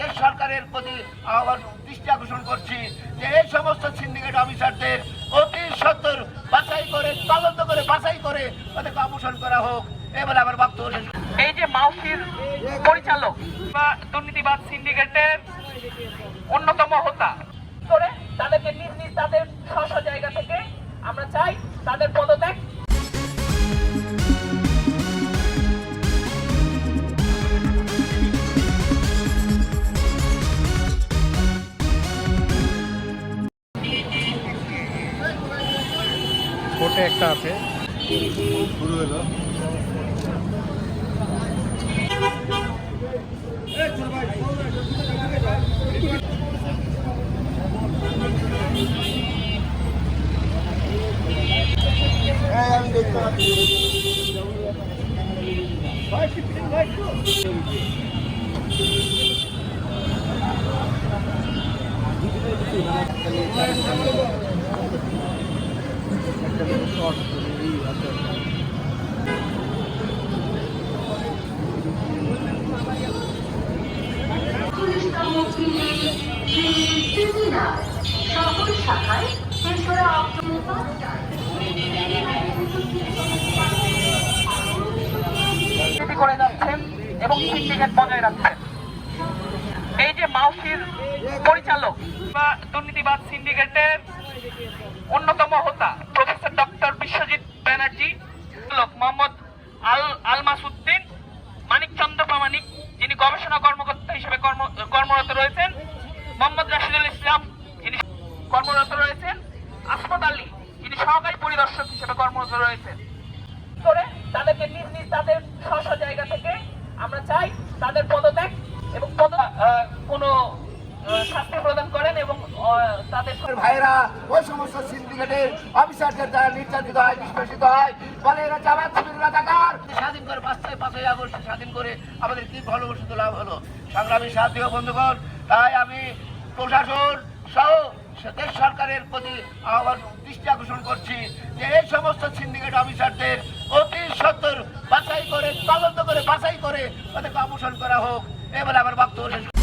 দেশ সরকারের প্রতি আহ্বান, দৃষ্টি আকর্ষণ করছি যে এই সমস্ত সিন্ডিকেট অফিসারদের অতি সত্তর বাছাই করে, তদন্ত করে, বাছাই করে তাদেরকে অপসারণ করা হোক। এবারে আমার বক্তব্য এই যে মাউসির পরিচালক বা দুর্নীতিবাদ সিন্ডিকেটের অন্যতম হোতা, করে তাদেরকে কোর্টে একটা আছে। পুলিশতম ক্রিকেট শ্রী সিমিনা করে যাচ্ছেন এবং সিন্ডিকেট বজায় রাখছেন। এই যে মাউসির পরিচালক বা দুর্নীতিবাদ সিন্ডিকেটের অন্যতম হোতা আলমাস উদ্দিন মানিকচন্দ্র প্রামাণিক যিনি গবেষণা কর্মকর্তা হিসেবে কর্মরত রয়েছেন, মোহাম্মদ রাশিদুল ইসলাম, যিনি কর্মরত রয়েছেন আসমদ আলী, যিনি সহকারী পরিদর্শক হিসেবে কর্মরত রয়েছেন। তাদেরকে নিজ নিজ তাদের স্ব জায়গা থেকে আমরা চাই তাদের পদত্যাগ তাদের ভাইরা ওই সমস্ত সিন্ডিকেটের অফিসারদের দ্বারা নির্যাতিত হয় নিষ্পেষিত হয়। বলে এরা জামাত শিবির রাজাকার স্বাধীন করে পাঁচটায় পাঁচই আগস্ট স্বাধীন করে আমাদের কি ভালো বসত লাভ হলো? সংগ্রামী সাথী ও বন্ধুগণ তাই আমি প্রশাসন সহ দেশ সরকারের প্রতি আহ্বান দৃষ্টি আকর্ষণ করছি যে এই সমস্ত সিন্ডিকেট অফিসারদের অতি সত্তর বাছাই করে তদন্ত করে বাছাই করে তাদেরকে অপসারণ করা হোক। এবারে আমার বক্তব্য শেষ